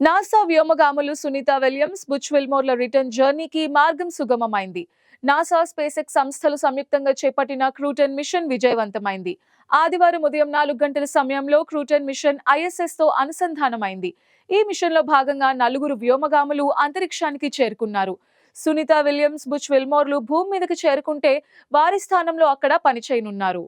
NASA వ్యోమగాములు Sunita Williams Butch విల్మోర్ల return జర్నీకి మార్గం సుగమమైంది. నాసా స్పేసెక్ సంస్థలు సంయుక్తంగా చేపట్టిన క్రూటన్ మిషన్ విజయవంతమైంది. ఆదివారం ఉదయం నాలుగు గంటల సమయంలో క్రూటన్ మిషన్ ఐఎస్ఎస్తో అనుసంధానమైంది. ఈ మిషన్లో భాగంగా నలుగురు వ్యోమగాములు అంతరిక్షానికి చేరుకున్నారు. సునీత విలియమ్స్ బుచ్ విల్మోర్లు భూమి మీదకి చేరుకుంటే వారి స్థానంలో అక్కడ పనిచేయనున్నారు.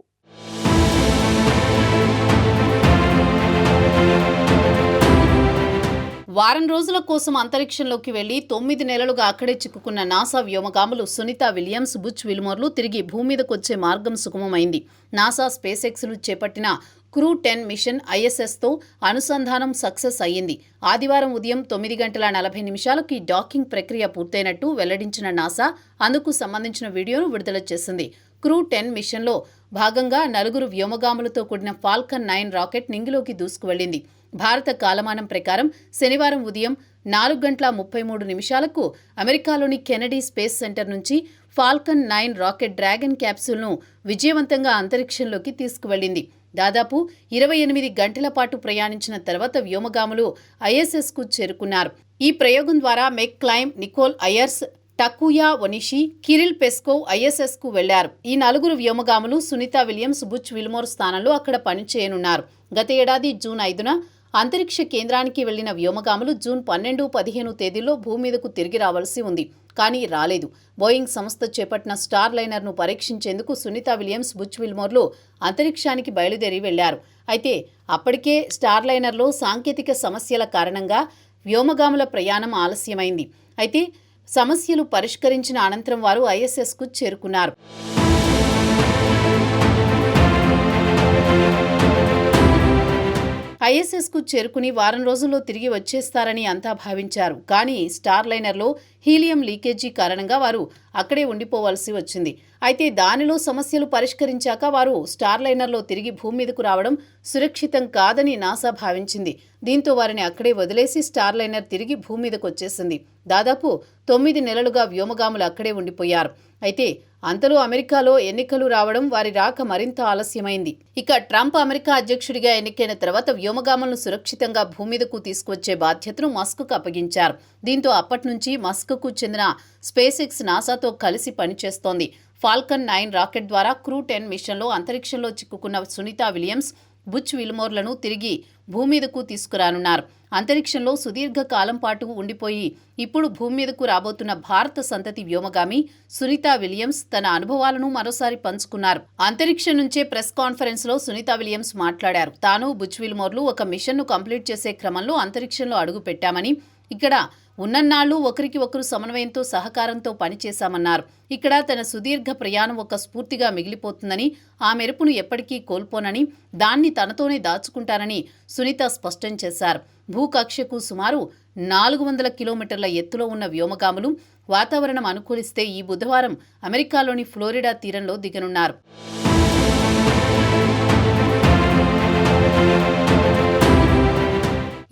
వారం రోజుల కోసం అంతరిక్షంలోకి వెళ్ళి తొమ్మిది నెలలుగా అక్కడే చిక్కుకున్న నాసా వ్యోమగాములు సునీత విలియమ్స్ బుచ్ విల్మోర్లు తిరిగి భూమి మీదకు వచ్చే మార్గం సుగమమైంది. నాసా స్పేస్ ఎక్స్లు చేపట్టిన క్రూ టెన్ మిషన్ ఐఎస్ఎస్తో అనుసంధానం సక్సెస్ అయ్యింది. ఆదివారం ఉదయం తొమ్మిది గంటల నలభై నిమిషాలకు ఈ డాకింగ్ ప్రక్రియ పూర్తయినట్టు వెల్లడించిన నాసా అందుకు సంబంధించిన వీడియోను విడుదల చేసింది. క్రూ టెన్ మిషన్లో భాగంగా నలుగురు వ్యోమగాములతో కూడిన ఫాల్కన్ నైన్ రాకెట్ నింగిలోకి దూసుకువెళ్ళింది భారత కాలమానం ప్రకారం శనివారం ఉదయం నాలుగు గంటల ముప్పై మూడు నిమిషాలకు అమెరికాలోని కెనడీ స్పేస్ సెంటర్ నుంచి ఫాల్కన్ నైన్ రాకెట్ డ్రాగన్ క్యాప్సూల్ను విజయవంతంగా అంతరిక్షంలోకి తీసుకువెళ్ళింది దాదాపు ఇరవై ఎనిమిది గంటల పాటు ప్రయాణించిన తర్వాత వ్యోమగాములు ఐఎస్ఎస్కు చేరుకున్నారు. ఈ ప్రయోగం ద్వారా McClain Nichole Ayers Takuya Onishi Kirill Peskov ఐఎస్ఎస్కు వెళ్ళారు. ఈ నలుగురు వ్యోమగాములు సునీత విలియమ్స్ బుచ్ విల్మోర్ స్థానంలో అక్కడ పనిచేయనున్నారు. గత ఏడాది జూన్ ఐదున అంతరిక్ష కేంద్రానికి వెళ్ళిన వ్యోమగాములు జూన్ పన్నెండు పదిహేను తేదీల్లో భూమి మీదకు తిరిగి రావాల్సి ఉంది. కానీ రాలేదు. బోయింగ్ సంస్థ చేపట్టిన స్టార్ లైనర్ను పరీక్షించేందుకు సునీత విలియమ్స్ బుచ్ విల్మోర్లో అంతరిక్షానికి బయలుదేరి వెళ్ళారు అయితే అప్పటికే స్టార్ లైనర్లో సాంకేతిక సమస్యల కారణంగా వ్యోమగాముల ప్రయాణం ఆలస్యమైంది. అయితే సమస్యలు పరిష్కరించిన అనంతరం వారు ఐఎస్ఎస్కు చేరుకున్నారు. ఐఎస్ఎస్కు చేరుకుని వారం రోజుల్లో తిరిగి వచ్చేస్తారని అంతా భావించారు. కానీ స్టార్ లైనర్లో హీలియం లీకేజీ కారణంగా వారు అక్కడే ఉండిపోవాల్సి వచ్చింది. అయితే దానిలో సమస్యలు పరిష్కరించాక వారు స్టార్ లైనర్లో తిరిగి భూమి మీదకు రావడం సురక్షితం కాదని నాసా భావించింది. దీంతో వారిని అక్కడే వదిలేసి స్టార్ లైనర్ తిరిగి భూమి మీదకు వచ్చేసింది దాదాపు తొమ్మిది నెలలుగా వ్యోమగాములు అక్కడే ఉండిపోయారు. అయితే అంతలో అమెరికాలో ఎన్నికలు రావడం వారి రాక మరింత ఆలస్యమైంది. ఇక ట్రంప్ అమెరికా అధ్యక్షుడిగా ఎన్నికైన తర్వాత వ్యోమగాములను సురక్షితంగా భూమి మీదకు బాధ్యతను మస్క్కు అప్పగించారు. దీంతో అప్పటి నుంచి మస్క్కు చెందిన స్పేస్ ఎక్స్ నాసాతో కలిసి పనిచేస్తోంది. ఫాల్కన్ నైన్ రాకెట్ ద్వారా క్రూ టెన్ మిషన్లో అంతరిక్షంలో చిక్కుకున్న సునీత విలియమ్స్ బుచ్ విల్మోర్లను తిరిగి భూమి మీదకు తీసుకురానున్నారు. అంతరిక్షంలో సుదీర్ఘ కాలం పాటు ఉండిపోయి ఇప్పుడు భూమి మీదకు రాబోతున్న భారత సంతతి వ్యోమగామి సునీత విలియమ్స్ తన అనుభవాలను మరోసారి పంచుకున్నారు. అంతరిక్షం నుంచే ప్రెస్ కాన్ఫరెన్స్లో సునీత విలియమ్స్ మాట్లాడారు. తాను బుచ్ విల్మోర్లు ఒక మిషన్ను కంప్లీట్ చేసే క్రమంలో అంతరిక్షంలో అడుగు పెట్టామని ఇక్కడ ఉన్నన్నాళ్ళు ఒకరికి ఒకరు సమన్వయంతో సహకారంతో పనిచేశామన్నారు. ఇక్కడ తన సుదీర్ఘ ప్రయాణం ఒక స్ఫూర్తిగా మిగిలిపోతుందని ఆ మెరుపును ఎప్పటికీ కోల్పోనని దాన్ని తనతోనే దాచుకుంటానని సునీత స్పష్టం చేశారు. భూకక్షకు సుమారు నాలుగు వందల కిలోమీటర్ల ఎత్తులో ఉన్న వ్యోమగాములు వాతావరణం అనుకూలిస్తే ఈ బుధవారం అమెరికాలోని ఫ్లోరిడా తీరంలో దిగనున్నారు.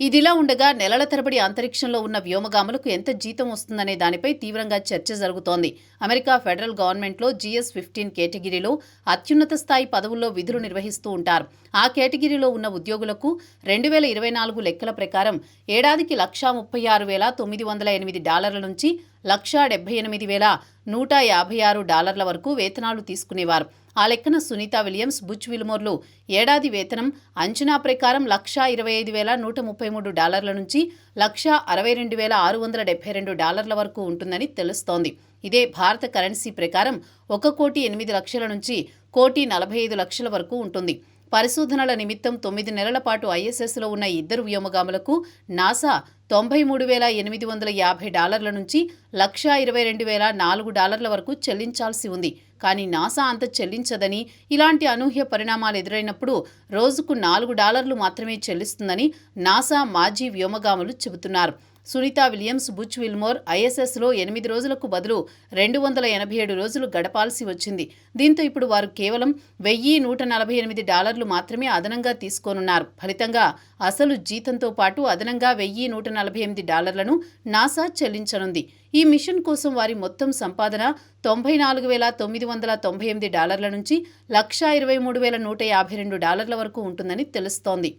ఇదిలా ఉండగా నెలల తరబడి అంతరిక్షంలో ఉన్న వ్యోమగాములకు ఎంత జీతం వస్తుందనే దానిపై తీవ్రంగా చర్చ జరుగుతోంది. అమెరికా ఫెడరల్ గవర్నమెంట్లో జీఎస్ ఫిఫ్టీన్ కేటగిరీలో అత్యున్నత స్థాయి పదవుల్లో విధులు నిర్వహిస్తూ ఉంటారు. ఆ కేటగిరీలో ఉన్న ఉద్యోగులకు రెండు వేల ఇరవై నాలుగు లెక్కల ప్రకారం ఏడాదికి లక్షా ముప్పై ఆరు వేల తొమ్మిది వందల ఎనిమిది డాలర్ల నుంచి లక్షా డెబ్బై ఎనిమిది వేల నూట యాభై ఆరు డాలర్ల వరకు వేతనాలు తీసుకునేవారు. ఆ లెక్కన సునీత విలియమ్స్ బుచ్ విల్మోర్లు ఏడాది వేతనం అంచనా ప్రకారం లక్షా ఇరవై ఐదు వేల నూట ముప్పై మూడు డాలర్ల నుంచి లక్షా అరవై రెండు వేల ఆరు వందల డెబ్బై రెండు డాలర్ల వరకు ఉంటుందని తెలుస్తోంది. ఇదే భారత కరెన్సీ ప్రకారం ఒక కోటి ఎనిమిది లక్షల నుంచి కోటి నలభై ఐదు లక్షల వరకు ఉంటుంది. పరిశోధనల నిమిత్తం తొమ్మిది నెలల పాటు ఐఎస్ఎస్లో ఉన్న ఇద్దరు వ్యోమగాములకు నాసా తొంభై మూడు వేల ఎనిమిది వందల యాభై డాలర్ల నుంచి లక్షా ఇరవై రెండు వేల నాలుగు డాలర్ల వరకు చెల్లించాల్సి ఉంది. కానీ నాసా అంత చెల్లించదని ఇలాంటి అనూహ్య పరిణామాలు ఎదురైనప్పుడు రోజుకు నాలుగు డాలర్లు మాత్రమే చెల్లిస్తుందని నాసా మాజీ వ్యోమగాములు చెబుతున్నారు. సునీత విలియమ్స్ బుచ్ విల్మోర్ ఐఎస్ఎస్లో ఎనిమిది రోజులకు బదులు రెండు వందల ఎనభై ఏడు రోజులు గడపాల్సి వచ్చింది. దీంతో ఇప్పుడు వారు కేవలం వెయ్యి నూట నలభై ఎనిమిది డాలర్లు మాత్రమే అదనంగా తీసుకోనున్నారు. ఫలితంగా అసలు జీతంతో పాటు అదనంగా వెయ్యి నూట నలభై ఎనిమిది డాలర్లను నాసా చెల్లించనుంది. ఈ మిషన్ కోసం వారి మొత్తం సంపాదన తొంభై నాలుగు వేల తొమ్మిది వందల తొంభై ఎనిమిది డాలర్ల నుంచి లక్షా ఇరవై మూడు వేల నూట యాభై రెండు డాలర్ల వరకు ఉంటుందని తెలుస్తోంది.